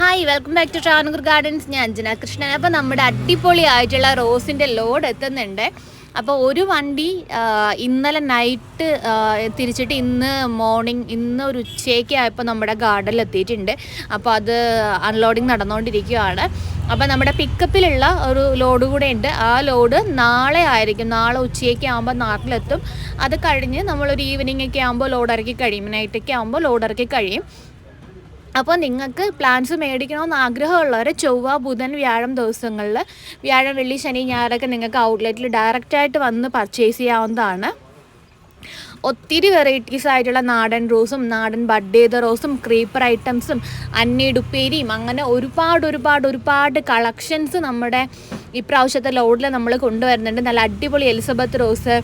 Hi welcome back to Travanoor Gardens ഞാൻ അഞ്ജന കൃഷ്ണൻ. അപ്പോൾ നമ്മുടെ അടിപൊളി ആയിട്ടുള്ള റോസിന്റെ ലോഡ് എത്തുന്നുണ്ട്. അപ്പോൾ ഒരു വണ്ടി ഇന്നലെ നൈറ്റ് തിരിച്ചിട്ട് ഇന്ന് മോർണിംഗ് ഇന്ന് ഒരു ഉച്ചയ്ക്ക് ആയപ്പോൾ നമ്മുടെ ഗാർഡനിൽ എത്തിയിട്ടുണ്ട്. അപ്പോൾ അത് അൺലോഡിങ് നടന്നുകൊണ്ടിരിക്കുകയാണ്. അപ്പോൾ നമ്മുടെ പിക്കപ്പിലുള്ള ഒരു ലോഡ് കൂടെ ഉണ്ട്. ആ ലോഡ് നാളെ ആയിരിക്കും. നാളെ ഉച്ചയ്ക്ക് ആകുമ്പോൾ നാട്ടിലെത്തും. അത് കഴിഞ്ഞ് നമ്മളൊരു ഈവനിങ് ഒക്കെ ആകുമ്പോൾ ലോഡ് ഇറക്കി കഴിയും. നൈറ്റൊക്കെ ആകുമ്പോൾ ലോഡ് ഇറക്കി കഴിയും. അപ്പോൾ നിങ്ങൾക്ക് പ്ലാന്റ്സ് മേടിക്കണമെന്ന് ആഗ്രഹമുള്ളവർ ചൊവ്വ ബുധൻ വ്യാഴം ദിവസങ്ങളിൽ വ്യാഴം വെള്ളി ശനി ഞായറൊക്കെ നിങ്ങൾക്ക് ഔട്ട്ലെറ്റിൽ ഡയറക്റ്റായിട്ട് വന്ന് പർച്ചേസ് ചെയ്യാവുന്നതാണ്. ഒത്തിരി വെറൈറ്റീസ് ആയിട്ടുള്ള നാടൻ റോസും നാടൻ ബഡ് ചെയ്ത റോസും ക്രീപ്പർ ഐറ്റംസും അന്നീടുപ്പേരിയും അങ്ങനെ ഒരുപാട് ഒരുപാട് ഒരുപാട് കളക്ഷൻസ് നമ്മുടെ ഇപ്രാവശ്യത്തെ ലോഡിൽ നമ്മൾ കൊണ്ടുവരുന്നുണ്ട്. നല്ല അടിപൊളി എലിസബത്ത് റോസ്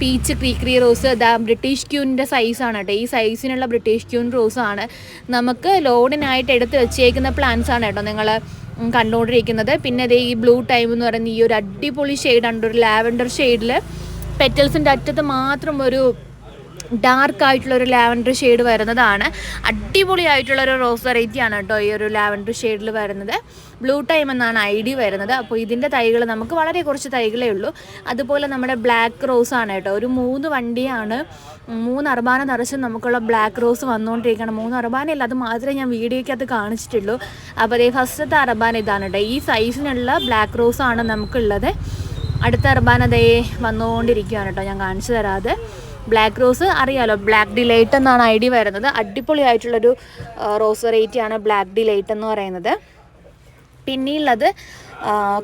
പീച്ച് ക്രീക്രി റോസ് ദാ ബ്രിട്ടീഷ് ക്യൂനിന്റെ സൈസാണ് കേട്ടോ. ഈ സൈസിനുള്ള ബ്രിട്ടീഷ് ക്യൂൻ ആണ്. നമുക്ക് ലോഡിനായിട്ട് എടുത്ത് വെച്ചേക്കുന്ന ആണ് കേട്ടോ നിങ്ങൾ കണ്ടുകൊണ്ടിരിക്കുന്നത്. പിന്നെ ദേ ഈ ബ്ലൂ ടൈം എന്ന് പറയുന്ന ഈ ഒരു അടിപൊളി ഷെയ്ഡാണ് ഒരു ലാവൻഡർ ഷെയ്ഡിൽ പെറ്റൽസിന്റെ അറ്റത്ത് മാത്രം ഒരു ഡാർക്ക് ആയിട്ടുള്ള ഒരു ലാവൻഡർ ഷെയ്ഡ് വരുന്നതാണ്. അടിപൊളിയായിട്ടുള്ള ഒരു റോസ് വെറൈറ്റി ആണ് കേട്ടോ ഈ ഒരു ലാവൻഡർ ഷെയ്ഡിൽ വരുന്നത്. ബ്ലൂ ടൈം എന്നാണ് ഐ ഡി വരുന്നത്. അപ്പോൾ ഇതിന്റെ തൈകൾ നമുക്ക് വളരെ കുറച്ച് തൈകളേ ഉള്ളൂ. അതുപോലെ നമ്മുടെ ബ്ലാക്ക് റോസ് ആണ് കേട്ടോ. ഒരു മൂന്ന് വണ്ടിയാണ് മൂന്ന് അർബാന നിറച്ച് നമുക്കുള്ള ബ്ലാക്ക് റോസ് വന്നുകൊണ്ടിരിക്കുകയാണ്. മൂന്ന് അർബാനയല്ല അത് മാത്രമേ ഞാൻ വീഡിയോയ്ക്കകത്ത് കാണിച്ചിട്ടുള്ളൂ. അപ്പോൾ അതേ ഫസ്റ്റത്തെ അർബാന ഇതാണ് കേട്ടോ. ഈ സൈസിനുള്ള ബ്ലാക്ക് ആണ് നമുക്കുള്ളത്. അടുത്ത അർബാന ദേ വന്നുകൊണ്ടിരിക്കുകയാണ് കേട്ടോ. ഞാൻ കാണിച്ചു തരാതെ ബ്ലാക്ക് റോസ് അറിയാലോ? ബ്ലാക്ക് ഡിലൈറ്റ് എന്നാണ് ഐ ഡി വരുന്നത്. അടിപൊളിയായിട്ടുള്ളൊരു റോസ് വെറൈറ്റിയാണ് ബ്ലാക്ക് ഡിലൈറ്റ് എന്ന് പറയുന്നത്. പിന്നെയുള്ളത്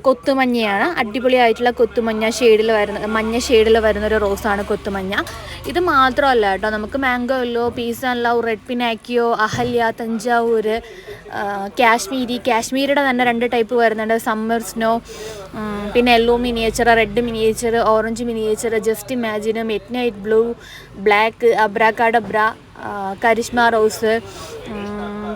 കൊത്തുമഞ്ഞയാണ്. അടിപൊളിയായിട്ടുള്ള കൊത്തുമഞ്ഞ ഷെയ്ഡിൽ വരുന്ന മഞ്ഞ ഷെയ്ഡിൽ വരുന്ന ഒരു റോസാണ് കൊത്തുമഞ്ഞ. ഇത് മാത്രമല്ല കേട്ടോ നമുക്ക് mango yellow peace and love red Pinocchio Ahalya Thanjavur Kashmiri കാശ്മീരിയുടെ തന്നെ രണ്ട് ടൈപ്പ് വരുന്നുണ്ട്. സമ്മർ സ്നോ പിന്നെ yellow miniature red miniature orange miniature just imagine midnight blue black abracadabra Karishma rose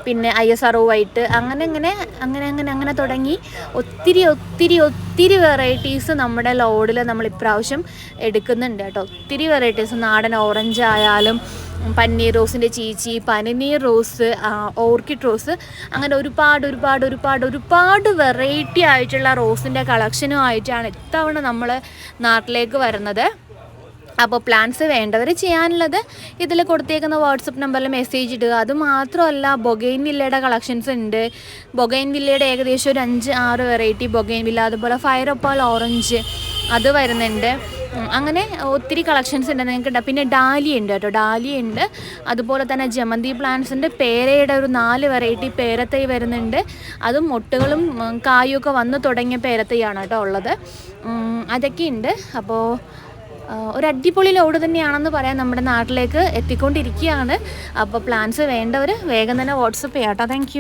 പിന്നെ ഐ എസ് ആർ വൈറ്റ് അങ്ങനെ അങ്ങനെ അങ്ങനെ അങ്ങനെ അങ്ങനെ തുടങ്ങി. ഒത്തിരി ഒത്തിരി ഒത്തിരി വെറൈറ്റീസ് നമ്മുടെ ലോഡിൽ നമ്മൾ ഇപ്രാവശ്യം എടുക്കുന്നുണ്ട് കേട്ടോ. ഒത്തിരി വെറൈറ്റീസ് നാടൻ ഓറഞ്ച് ആയാലും പന്നീർ റോസിന്റെ ചീച്ചി പനിനീർ റോസ് ഓർക്കിഡ് റോസ് അങ്ങനെ ഒരുപാട് ഒരുപാട് ഒരുപാട് ഒരുപാട് വെറൈറ്റി ആയിട്ടുള്ള റോസിന്റെ കളക്ഷനും ആയിട്ടാണ് ഇത്തവണ നമ്മൾ നാട്ടിലേക്ക് വരുന്നത്. അപ്പോൾ പ്ലാൻസ് വേണ്ടവർ ചെയ്യാനുള്ളത് ഇതിൽ കൊടുത്തേക്കുന്ന വാട്സപ്പ് നമ്പറിൽ മെസ്സേജ് ഇടുക. അത് മാത്രമല്ല ബൊഗൈൻ വില്ലയുടെ കളക്ഷൻസ് ഉണ്ട്. ബൊഗൈൻ വില്ലയുടെ ഏകദേശം ഒരു അഞ്ച് ആറ് വെറൈറ്റി ബൊഗൈൻ വില്ല അതുപോലെ ഫയർ ഒപ്പാൽ ഓറഞ്ച് അത് വരുന്നുണ്ട്. അങ്ങനെ ഒത്തിരി കളക്ഷൻസ് ഉണ്ട് നിങ്ങൾക്ക്. പിന്നെ ഡാലി ഉണ്ട് കേട്ടോ. ഡാലി ഉണ്ട്. അതുപോലെ തന്നെ ജമന്തി പ്ലാന്റ്സിന്റെ പേരയുടെ ഒരു നാല് വെറൈറ്റി പേരത്തൈ വരുന്നുണ്ട്. അതും മൊട്ടുകളും ഉം, കായും ഒക്കെ വന്ന് തുടങ്ങിയ പേരത്തൈയാണ് കേട്ടോ ഉള്ളത്. ഉം, അതൊക്കെ ഉണ്ട്. അപ്പോൾ ഒരു അടിപൊളി ലോഡ് തന്നെയാണെന്ന് പറയാൻ നമ്മുടെ നാട്ടിലേക്ക് എത്തിക്കൊണ്ടിരിക്കുകയാണ്. അപ്പോൾ പ്ലാൻസ് വേണ്ടവർ വേഗം തന്നെ വാട്സപ്പ് ചെയ്യാം കേട്ടോ താങ്ക്